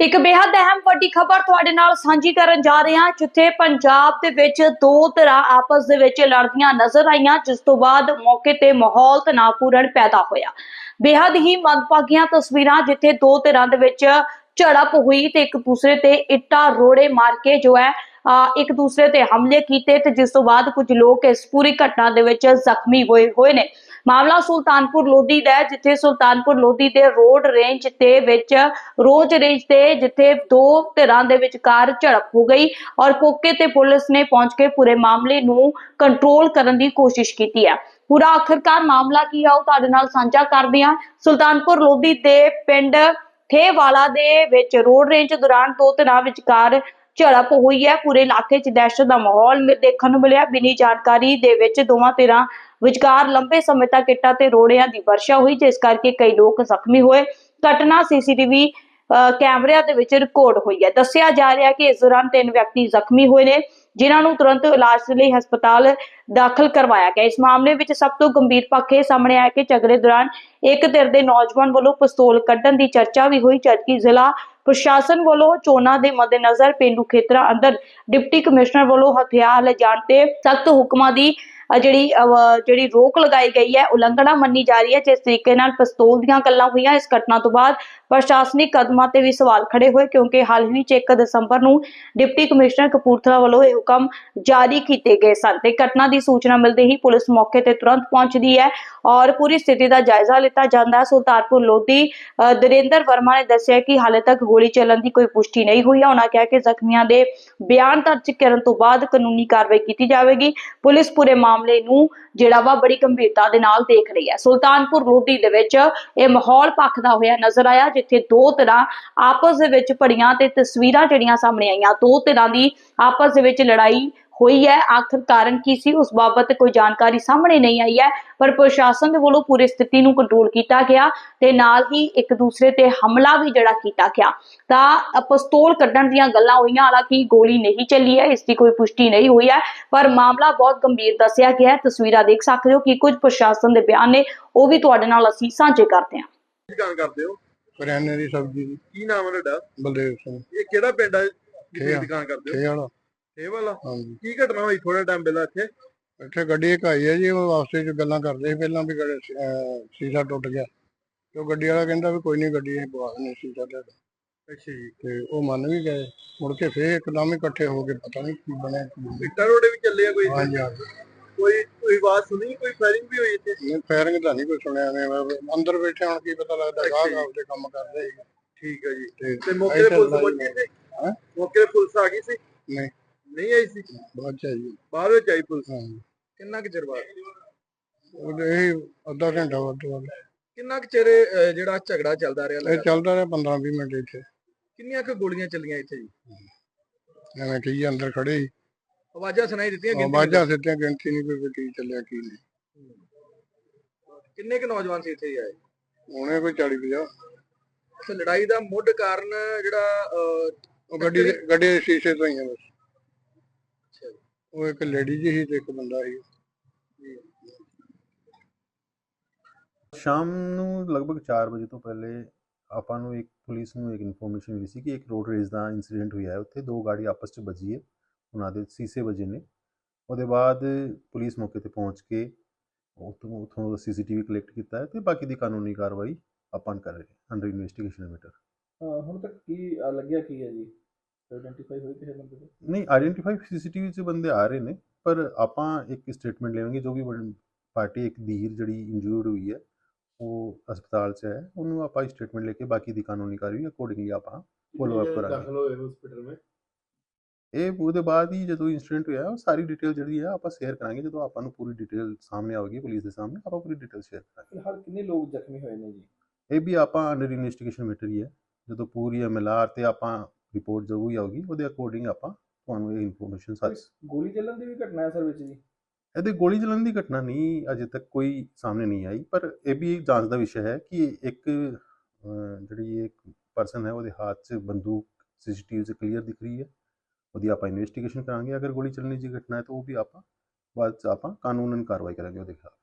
ਇੱਕ ਬੇहद ਅਹਿਮ ਵੱਡੀ ਖਬਰ ਤੁਹਾਡੇ ਨਾਲ ਸਾਂਝੀ ਕਰਨ ਜਾ ਰਹੇ ਹਾਂ, ਜਿੱਥੇ ਪੰਜਾਬ ਦੇ ਵਿੱਚ ਦੋ ਤਰ੍ਹਾਂ ਆਪਸ ਦੇ ਵਿੱਚ ਲੜਦੀਆਂ ਨਜ਼ਰ ਆਈਆਂ, ਜਿਸ ਤੋਂ ਬਾਅਦ ਮੌਕੇ ਤੇ ਮਾਹੌਲ ਤਣਾਅਪੂਰਨ ਪੈਦਾ ਹੋਇਆ। ਬੇहद ਹੀ ਮੰਦਭਾਗੀਆਂ ਤਸਵੀਰਾਂ ਜਿੱਥੇ ਦੋ ਧਿਰਾਂ ਦੇ ਵਿੱਚ ਝੜਪ ਹੋਈ ਤੇ ਇੱਕ ਦੂਸਰੇ ਤੇ ਇੱਟਾਂ ਰੋੜੇ ਮਾਰ ਕੇ ਜੋ ਹੈ ਇੱਕ ਦੂਸਰੇ ਤੇ ਹਮਲੇ ਕੀਤੇ ਤੇ ਜਿਸ ਤੋਂ ਬਾਅਦ ਕੁਝ ਲੋਕ ਇਸ ਪੂਰੀ ਘਟਨਾ ਦੇ ਵਿੱਚ ਜ਼ਖਮੀ ਹੋਏ ਹੋਏ ਨੇ। ਮਾਮਲਾ ਸੁਲਤਾਨਪੁਰ ਲੋਧੀ ਦਾ ਹੈ, ਜਿੱਥੇ ਸੁਲਤਾਨਪੁਰ ਲੋਧੀ ਦੇ ਰੋਡ ਰੇਂਜ ਤੇ ਵਿੱਚ, ਰੋਜ ਰੇਂਜ ਤੇ ਜਿੱਥੇ ਦੋ ਧਿਰਾਂ ਦੇ ਵਿਚਕਾਰ ਝੜਪ ਹੋ ਗਈ ਔਰ ਮੌਕੇ ਤੇ ਪੁਲਿਸ ਨੇ ਪਹੁੰਚ ਕੇ ਪੂਰੇ ਮਾਮਲੇ ਨੂੰ ਕੰਟਰੋਲ ਕਰਨ ਦੀ ਕੋਸ਼ਿਸ਼ ਕੀਤੀ ਹੈ। ਪੂਰਾ ਆਖਰਕਾਰ ਮਾਮਲਾ ਕੀ ਹੈ ਉਹ ਤੁਹਾਡੇ ਨਾਲ ਸਾਂਝਾ ਕਰਦੇ ਹਾਂ। ਸੁਲਤਾਨਪੁਰ ਲੋਧੀ ਦੇ ਪਿੰਡ ਥੇਵਾਲਾ ਦੇ ਵਿੱਚ ਰੋਡ ਰੇਂਜ ਦੌਰਾਨ ਦੋ ਧਿਰਾਂ ਵਿਚਕਾਰ ਝੜਪ ਹੋਈ ਹੈ। ਪੂਰੇ ਇਲਾਕੇ 'ਚ ਦਹਿਸ਼ਤ ਦਾ ਮਾਹੌਲ ਦੇਖਣ ਨੂੰ ਮਿਲਿਆ। ਬਿਨੀ ਜਾਣਕਾਰੀ ਦੇ ਵਿੱਚ ਦੋਵਾਂ ਧਿਰਾਂ ਵਿਚਕਾਰ ਲੰਬੇ ਸਮੇਂ ਤੱਕ ਇੱਟਾਂ ਤੇ ਰੋੜਿਆਂ ਦੀ ਵਰਸ਼ਾ ਹੋਈ, ਜਿਸ ਕਰਕੇ ਕਈ ਲੋਕ ਜ਼ਖਮੀ ਹੋਏ। ਘਟਨਾ ਸੀਸੀਟੀਵੀ ਕੈਮਰਿਆਂ ਦੇ ਵਿੱਚ ਰਿਕਾਰਡ ਹੋਈ ਹੈ। ਦੱਸਿਆ ਜਾ ਰਿਹਾ ਕਿ ਇਸ ਦੌਰਾਨ ਤਿੰਨ ਵਿਅਕਤੀ ਜ਼ਖਮੀ ਹੋਏ ਨੇ, ਜਿਨ੍ਹਾਂ ਨੂੰ ਤੁਰੰਤ ਇਲਾਜ ਲਈ ਹਸਪਤਾਲ ਦਾਖਲ ਕਰਵਾਇਆ ਗਿਆ। ਇਸ ਮਾਮਲੇ ਵਿੱਚ ਸਭ ਤੋਂ ਗੰਭੀਰ ਪੱਖ ਇਹ ਸਾਹਮਣੇ ਆਇਆ ਕਿ ਝਗੜੇ ਦੌਰਾਨ ਇੱਕ ਧਿਰ ਦੇ ਨੌਜਵਾਨ ਵੱਲੋਂ ਪਿਸਤੌਲ ਕੱਢਣ ਦੀ ਚਰਚਾ ਵੀ ਹੋਈ, ਜਦਕਿ ਜ਼ਿਲ੍ਹਾ ਪ੍ਰਸ਼ਾਸਨ ਵੱਲੋਂ ਚੋਣਾਂ ਦੇ ਮੱਦੇਨਜ਼ਰ ਪੇਂਡੂ ਖੇਤਰਾਂ ਅੰਦਰ ਡਿਪਟੀ ਕਮਿਸ਼ਨਰ ਵੱਲੋਂ ਹਥਿਆਰ ਲਿਜਾਣ ਤੇ ਸਖਤ ਹੁਕਮਾਂ ਦੀ ਜਿਹੜੀ ਜਿਹੜੀ ਰੋਕ ਲਗਾਈ ਗਈ ਹੈ, ਉਲੰਘਣਾ ਮੰਨੀ ਜਾ ਰਹੀ ਹੈ, ਜਿਸ ਤਰੀਕੇ ਨਾਲ ਪਿਸਤੌਲ ਦੀਆਂ ਗੱਲਾਂ ਹੋਈਆਂ ਇਸ ਘਟਨਾ ਤੋਂ ਬਾਅਦ ਪ੍ਰਸ਼ਾਸਨਿਕ ਕਦਮਾਂ ਤੇ ਵੀ ਸਵਾਲ ਖੜੇ ਹੋਏ, ਕਿਉਂਕਿ ਹਾਲ ਹੀ 'ਚ 1 ਦਸੰਬਰ ਨੂੰ ਡਿਪਟੀ ਕਮਿਸ਼ਨਰ ਕਪੂਰਥਲਾ ਵੱਲੋਂ ਇਹ ਹੁਕਮ ਜਾਰੀ ਕੀਤੇ ਗਏ ਸਨ ਤੇ ਘਟਨਾ ਦੀ ਸੂਚਨਾ ਮਿਲਦੇ ਹੀ ਪੁਲਿਸ ਮੌਕੇ ਤੇ ਤੁਰੰਤ ਪਹੁੰਚਦੀ ਹੈ ਔਰ ਪੂਰੀ ਸਥਿਤੀ ਦਾ ਜਾਇਜ਼ਾ ਲਿੱਤਾ ਜਾਂਦਾ ਹੈ। ਸੁਲਤਾਨਪੁਰ ਲੋਧੀ ਦਰਿੰਦਰ ਵਰਮਾ ਨੇ ਦੱਸਿਆ ਕਿ ਹਾਲੇ ਤੱਕ ਗੋਲੀ ਚੱਲਣ ਦੀ ਕੋਈ ਪੁਸ਼ਟੀ ਨਹੀਂ ਹੋਈ ਹੈ। ਉਹਨਾਂ ਕਿਹਾ ਕਿ ਜ਼ਖਮੀਆਂ ਦੇ ਬਿਆਨ ਦਰਜ ਕਰਨ ਤੋਂ ਬਾਅਦ ਕਾਨੂੰਨੀ ਕਾਰਵਾਈ ਕੀਤੀ ਜਾਵੇਗੀ। ਪੁਲਿਸ ਪੂਰੇ ਮਾਮਲੇ ਮਾਮਲੇ ਨੂੰ ਜਿਹੜਾ ਵਾ ਬੜੀ ਗੰਭੀਰਤਾ ਦੇ ਨਾਲ ਦੇਖ ਰਹੀ ਹੈ। ਸੁਲਤਾਨਪੁਰ ਲੋਧੀ ਦੇ ਵਿੱਚ ਇਹ ਮਾਹੌਲ ਭਖਦਾ ਹੋਇਆ ਨਜ਼ਰ ਆਇਆ, ਜਿੱਥੇ ਦੋ ਤਰ੍ਹਾਂ ਆਪਸ ਦੇ ਵਿੱਚ ਭੜੀਆਂ ਤੇ ਤਸਵੀਰਾਂ ਜਿਹੜੀਆਂ ਸਾਹਮਣੇ ਆਈਆਂ, ਦੋ ਤਰ੍ਹਾਂ ਦੀ ਆਪਸ ਦੇ ਵਿੱਚ ਲੜਾਈ ਹੋਈ ਹੈ। ਆਖਰ ਕਾਰਨ ਕੀ ਸੀ? ਉਸ ਬਾਬਤ ਕੋਈ ਜਾਣਕਾਰੀ ਸਾਹਮਣੇ ਨਹੀਂ ਆਈ ਹੈ ਪਰ ਪ੍ਰਸ਼ਾਸਨ ਦੇ ਵੱਲੋਂ ਪੂਰੀ ਸਥਿਤੀ ਨੂੰ ਕੰਟਰੋਲ ਕੀਤਾ ਗਿਆ ਤੇ ਨਾਲ ਹੀ ਇੱਕ ਦੂਸਰੇ ਤੇ ਹਮਲਾ ਵੀ ਜਿਹੜਾ ਕੀਤਾ ਗਿਆ। ਤਾਂ ਪਿਸਤੌਲ ਕੱਢਣ ਦੀਆਂ ਗੱਲਾਂ ਹੋਈਆਂ ਹਾਲਾਂਕਿ ਗੋਲੀ ਨਹੀਂ ਚੱਲੀ ਹੈ ਇਸ ਦੀ ਕੋਈ ਪੁਸ਼ਟੀ ਨਹੀਂ ਹੋਈ ਹੈ ਪਰ ਮਾਮਲਾ ਬਹੁਤ ਗੰਭੀਰ ਦੱਸਿਆ ਗਿਆ ਹੈ। ਤਸਵੀਰਾਂ ਦੇਖ ਸਕਦੇ ਹੋ ਕਿ ਕੁਝ ਪ੍ਰਸ਼ਾਸਨ ਦੇ ਬਿਆਨ ਨੇ ਉਹ ਵੀ ਤੁਹਾਡੇ ਨਾਲ ਅਸੀਂ ਸਾਂਝੇ ਕਰਦੇ ਹਾਂ। ਦੁਕਾਨ ਕਰਦੇ ਹੋ? ਕਰਿਆਨੇ ਦੀ ਸਬਜ਼ੀ ਦੀ ਕੀ ਨਾਮ ਹੈ ਤੁਹਾਡਾ? ਬਲਦੇਵ ਸਿੰਘ। ਇਹ ਕਿਹੜਾ ਪਿੰਡ ਹੈ? ਜਿੱਥੇ। ਦੁਕਾਨ ਕਰਦੇ ਹੋ? ਵਾਲਾ ਇਹ ਵਾਲਾ? ਕੀ ਘਟਨਾ ਹੋਈ ਥੋੜਾ ਟਾਈਮ ਪਹਿਲਾਂ ਇੱਥੇ? ਇੱਥੇ ਗੱਡੀ ਇੱਕ ਆਈ ਹੈ ਜੀ ਉਹ ਵਾਸਤੇ ਚ ਗੱਲਾਂ ਕਰਦੇ ਸੀ ਪਹਿਲਾਂ ਵੀ ਗੱਡੀ, ਅਹ, ਸ਼ੀਸ਼ਾ ਟੁੱਟ ਗਿਆ। ਤੇ ਉਹ ਗੱਡੀ ਵਾਲਾ ਕਹਿੰਦਾ ਵੀ ਕੋਈ ਨਹੀਂ ਗੱਡੀ ਅਸੀਂ ਪਵਾ ਦਿੰਦੇ ਸ਼ੀਸ਼ਾ ਤੁਹਾਡਾ ਅੱਛਾ ਜੀ। ਤੇ ਉਹ ਮੰਨ ਵੀ ਗਏ। ਮੁੜ ਕੇ ਫੇਰ ਇੱਕਦਮ ਹੀ ਇਕੱਠੇ ਹੋ ਕੇ ਪਤਾ ਨਹੀਂ ਕੀ ਬਣਿਆ ਕੀ ਨਹੀਂ। ਇੱਟਾਂ ਰੋਡੇ ਵੀ ਚੱਲੇ ਆ ਕੋਈ? ਹਾਂਜੀ ਹਾਂਜੀ। ਕੋਈ ਕੋਈ ਆਵਾਜ਼ ਸੁਣੀ? ਕੋਈ ਫਾਇਰਿੰਗ ਵੀ ਹੋਈ ਇੱਥੇ? ਨਹੀਂ ਫਾਇਰਿੰਗ ਤਾਂ ਨਹੀਂ ਕੋਈ ਸੁਣਿਆ ਨੇ ਅੰਦਰ ਬੈਠੇ ਹੁਣ ਕੀ ਪਤਾ ਲੱਗਦਾ ਗਾਹ। ਗਾਹ ਦੇ ਕੰਮ ਕਰਦੇ ਸੀ। ਠੀਕ ਹੈ ਜੀ। ਤੇ ਤੇ ਮੌਕੇ ਤੇ ਇੱਥੇ ਪੁਲਿਸ ਲੜਾਈ ਪਹੁੰਚ ਗਈ ਸੀ? ਹੈਂ? ਮੌਕੇ ਤੇ ਪੁਲਿਸ ਆ ਗਈ ਸੀ? ਨਹੀਂ। ਨਹੀਂ ਆਈ ਸੀ? ਬਾਅਦ ਚ ਆਈ। ਬਾਅਦ ਵਿੱਚ ਆਈ ਪੁਲਿਸ? ਹਾਂਜੀ ਕਿੰਨਾ ਕੁ ਚਿਰ ਬਾਅਦ? ਉਹਦੇ ਅੱਧਾ ਘੰਟਾ ਵੱਧ ਤੋਂ ਵੱਧ ਕਿੰਨਾ ਕੁ ਚਿਰ ਅਹ, ਜਿਹੜਾ ਝਗੜਾ ਚੱਲਦਾ ਰਿਹਾ ਇਹ ਲਗਾਤਾਰ? ਚੱਲਦਾ ਰਿਹਾ 15 20 ਮਿੰਟ ਇੱਥੇ। ਕਿੰਨੀਆਂ ਕੁ ਗੋਲੀਆਂ ਚੱਲੀਆਂ ਇੱਥੇ ਜੀ? ਐਵੇਂ ਕਹੀ ਅੰਦਰ ਖੜੇ ਆਵਾਜ਼ਾਂ ਸੁਣਾਈ ਦਿੱਤੀਆਂ ਗਿਣਤੀ ਆਵਾਜ਼ਾਂ ਸਿੱਧੀਆਂ ਗਿਣਤੀ ਨਹੀਂ ਕੋਈ ਵੀ ਕੀ ਚੱਲਿਆ ਕੀ ਨਹੀਂ। ਕਿੰਨੇ ਕੁ ਨੌਜਵਾਨ ਸੀ ਇੱਥੇ ਜੀ ਆਏ? ਹੁਣੇ ਕੋਈ 40 50 ਤੇ ਲੜਾਈ ਦਾ ਮੁੱਢ ਕਾਰਨ ਜਿਹੜਾ ਅਹ, ਉਹ ਗੱਡੀ ਦੇ ਗੱਡੀ ਦੇ ਸ਼ੀਸ਼ੇ ਤੋਂ ਹੀ ਆ ਬਸ। ਅੱਛਾ। ਉਹ ਇੱਕ ਲੇਡੀ ਜੀ ਸੀ ਤੇ ਇੱਕ ਬੰਦਾ ਸੀ। ਸ਼ਾਮ ਨੂੰ ਲਗਭਗ 4 ਵਜੇ ਤੋਂ ਪਹਿਲੇ ਆਪਾਂ ਨੂੰ ਇੱਕ ਪੁਲਿਸ ਨੂੰ ਇੱਕ ਇਨਫੋਰਮੇਸ਼ਨ ਮਿਲੀ ਸੀ ਕਿ ਇੱਕ ਰੋਡ ਰੇਸ ਦਾ ਇਨਸੀਡੈਂਟ ਹੋਇਆ ਹੈ। ਉੱਥੇ ਦੋ ਗਾੜੀ ਆਪਸ 'ਚ ਵੱਜੀ ਹੈ। ਉਹਨਾਂ ਦੇ ਸੀਸੇ ਵੱਜੇ ਨੇ। ਉਹਦੇ ਬਾਅਦ ਪੁਲਿਸ ਮੌਕੇ ਤੇ ਪਹੁੰਚ ਕੇ ਉੱਥੋਂ ਉੱਥੋਂ ਸੀਸੀਟੀਵੀ ਕਲੈਕਟ ਕੀਤਾ ਹੈ ਤੇ ਬਾਕੀ ਦੀ ਕਾਨੂੰਨੀ ਕਾਰਵਾਈ ਆਪਾਂ ਕਰ ਰਹੇ ਹਾਂ ਅੰਡਰ ਇਨਵੈਸਟੀਗੇਸ਼ਨ ਮੈਟਰ ਹੁਣ ਤੱਕ ਕੀ ਲੱਗਿਆ ਕੀ ਹੈ ਜੀ? ਆਇਡੈਂਟੀਫਾਈ ਹੋਈ ਕਿਸੇ ਬੰਦੇ ਦੇ? ਨਹੀਂ ਆਇਡੈਂਟੀਫਾਈ ਸੀਸੀਟੀਵੀ 'ਚ ਬੰਦੇ ਆ ਰਹੇ ਨੇ ਪਰ ਆਪਾਂ ਇੱਕ ਸਟੇਟਮੈਂਟ ਲੈਵਾਂਗੇ ਜੋ ਵੀ ਪਾਰਟੀ ਇੱਕ ਧੀਰ ਜਿਹੜੀ ਇੰਜੂਰਡ ਹੋਈ ਹੈ ਉਹ ਹਸਪਤਾਲ 'ਚ ਹੈ ਉਹਨੂੰ ਆਪਾਂ ਸਟੇਟਮੈਂਟ ਲੈ ਕੇ ਬਾਕੀ ਦੀ ਕਾਨੂੰਨੀ ਕਾਰਵਾਈ ਅਕੋਰਡਿੰਗਲੀ ਆਪਾਂ ਫੋਲੋ ਅਪ ਕਰਾਂਗੇ। ਦਾਖਲ ਹੋਏ ਹਸਪੀਟਲ में ਇਹ ਉਹਦੇ ਬਾਅਦ ਹੀ ਜਦੋਂ ਇਨਸੀਡੈਂਟ ਹੋਇਆ ਉਹ ਸਾਰੀ ਡਿਟੇਲ ਜਿਹੜੀ ਹੈ ਆਪਾਂ ਸ਼ੇਅਰ ਕਰਾਂਗੇ ਜਦੋਂ ਆਪਾਂ ਨੂੰ ਪੂਰੀ ਡਿਟੇਲ ਸਾਹਮਣੇ ਆਵੇਗੀ ਪੁਲਿਸ ਦੇ ਸਾਹਮਣੇ ਆਪਾਂ ਪੂਰੀ ਡਿਟੇਲ ਸ਼ੇਅਰ ਕਰਾਂਗੇ। ਫਿਲਹਾਲ ਕਿੰਨੇ ਲੋਕ ਜ਼ਖਮੀ ਹੋਏ ਨੇ ਜੀ? ਇਹ ਵੀ ਆਪਾਂ ਅੰਡਰ ਇਨਵੈਸਟੀਗੇਸ਼ਨ ਮੈਟਰ ਹੀ ਹੈ। ਜਦੋਂ ਪੂਰੀ ਐਮਐਲਆਰ ਤੇ ਆਪਾਂ ਰਿਪੋਰਟ ਜਦੋਂ ਵੀ ਆਊਗੀ ਉਹਦੇ ਅਕੋਰਡਿੰਗ ਆਪਾਂ ਤੁਹਾਨੂੰ ਇਹ ਇਨਫੋਰਮੇਸ਼ਨ ਸਾਰੀ ਗੋਲੀ ਚੱਲਣ ਦੀ ਵੀ ਘਟਨਾ ਹੈ ਸਰ ਵਿੱਚ ਜੀ? ਇਹਦੇ ਗੋਲੀ ਚੱਲਣ ਦੀ ਘਟਨਾ ਨਹੀਂ ਅਜੇ ਤੱਕ ਕੋਈ ਸਾਹਮਣੇ ਨਹੀਂ ਆਈ ਪਰ ਇਹ ਵੀ ਜਾਂਚ ਦਾ ਵਿਸ਼ਾ ਹੈ ਕਿ ਇੱਕ ਜਿਹੜੀ ਇੱਕ ਪਰਸਨ ਹੈ ਉਹਦੇ ਹੱਥ 'ਚ ਬੰਦੂਕ ਸੀਸੀਟੀਵੀ 'ਚ ਕਲੀਅਰ ਦਿਖ ਰਹੀ ਹੈ। ਉਹਦੀ ਆਪਾਂ ਇਨਵੈਸਟੀਗੇਸ਼ਨ ਕਰਾਂਗੇ ਅਗਰ ਗੋਲੀ ਚੱਲਣ ਦੀ ਘਟਨਾ ਹੈ ਤਾਂ ਉਹ ਵੀ ਆਪਾਂ ਬਾਅਦ 'ਚ ਆਪਾਂ ਕਾਨੂੰਨਨ ਕਾਰਵਾਈ ਕਰਾਂਗੇ ਉਹਦੇ ਖਿਲਾਫ।